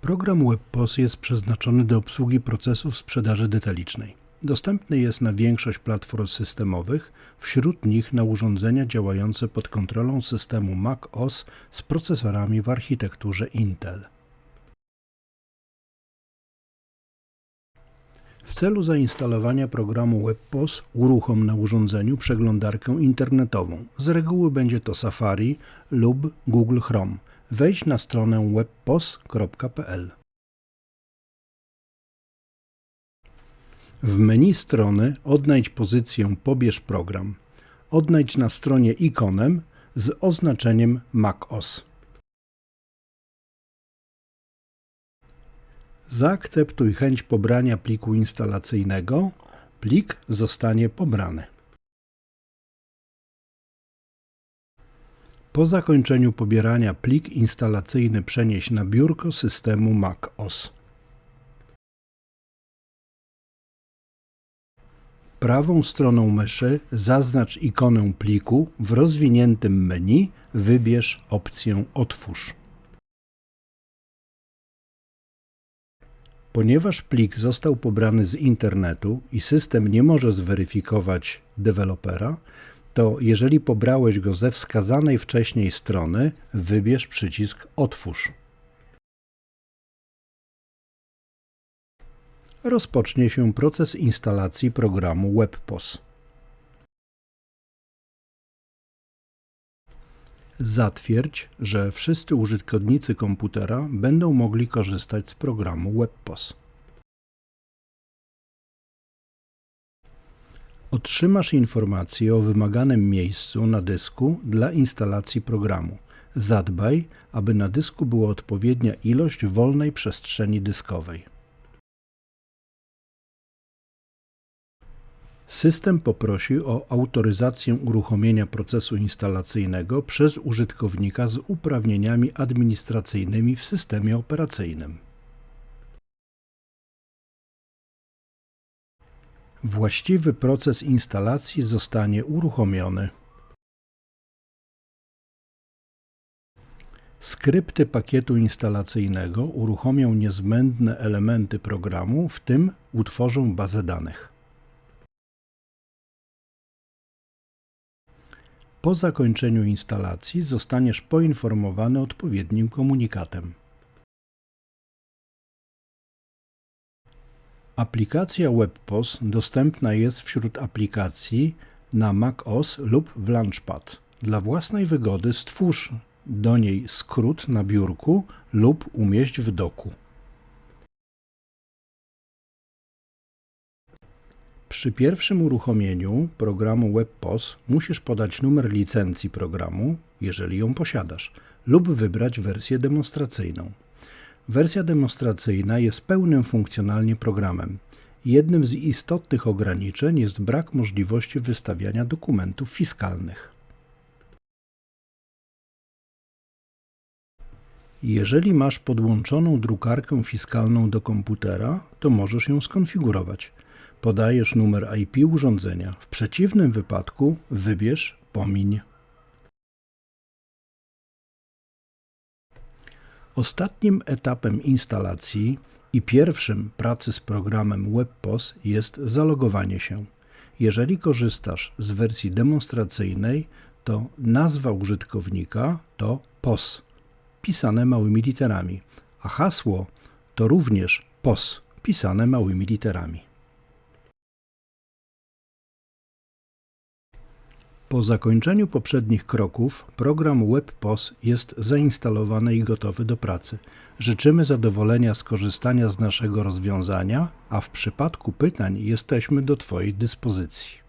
Program WebPOS jest przeznaczony do obsługi procesów sprzedaży detalicznej. Dostępny jest na większość platform systemowych, wśród nich na urządzenia działające pod kontrolą systemu Mac OS z procesorami w architekturze Intel. W celu zainstalowania programu WebPOS uruchom na urządzeniu przeglądarkę internetową. Z reguły będzie to Safari lub Google Chrome. Wejdź na stronę webpos.pl. W menu strony odnajdź pozycję Pobierz program. Odnajdź na stronie ikonem z oznaczeniem macOS. Zaakceptuj chęć pobrania pliku instalacyjnego. Plik zostanie pobrany. Po zakończeniu pobierania plik instalacyjny przenieś na biurko systemu macOS. Prawą stroną myszy zaznacz ikonę pliku, w rozwiniętym menu wybierz opcję Otwórz. Ponieważ plik został pobrany z internetu i system nie może zweryfikować dewelopera, to jeżeli pobrałeś go ze wskazanej wcześniej strony, wybierz przycisk Otwórz. Rozpocznie się proces instalacji programu WebPOS. Zatwierdź, że wszyscy użytkownicy komputera będą mogli korzystać z programu WebPOS. Otrzymasz informację o wymaganym miejscu na dysku dla instalacji programu. Zadbaj, aby na dysku była odpowiednia ilość wolnej przestrzeni dyskowej. System poprosi o autoryzację uruchomienia procesu instalacyjnego przez użytkownika z uprawnieniami administracyjnymi w systemie operacyjnym. Właściwy proces instalacji zostanie uruchomiony. Skrypty pakietu instalacyjnego uruchomią niezbędne elementy programu, w tym utworzą bazę danych. Po zakończeniu instalacji zostaniesz poinformowany odpowiednim komunikatem. Aplikacja WebPOS dostępna jest wśród aplikacji na macOS lub w Launchpad. Dla własnej wygody stwórz do niej skrót na biurku lub umieść w doku. Przy pierwszym uruchomieniu programu WebPOS musisz podać numer licencji programu, jeżeli ją posiadasz, lub wybrać wersję demonstracyjną. Wersja demonstracyjna jest pełnym funkcjonalnie programem. Jednym z istotnych ograniczeń jest brak możliwości wystawiania dokumentów fiskalnych. Jeżeli masz podłączoną drukarkę fiskalną do komputera, to możesz ją skonfigurować. Podajesz numer IP urządzenia. W przeciwnym wypadku wybierz pomiń. Ostatnim etapem instalacji i pierwszym pracy z programem WebPOS jest zalogowanie się. Jeżeli korzystasz z wersji demonstracyjnej, to nazwa użytkownika to POS, pisane małymi literami, a hasło to również POS, pisane małymi literami. Po zakończeniu poprzednich kroków program WebPOS jest zainstalowany i gotowy do pracy. Życzymy zadowolenia z korzystania z naszego rozwiązania, a w przypadku pytań jesteśmy do Twojej dyspozycji.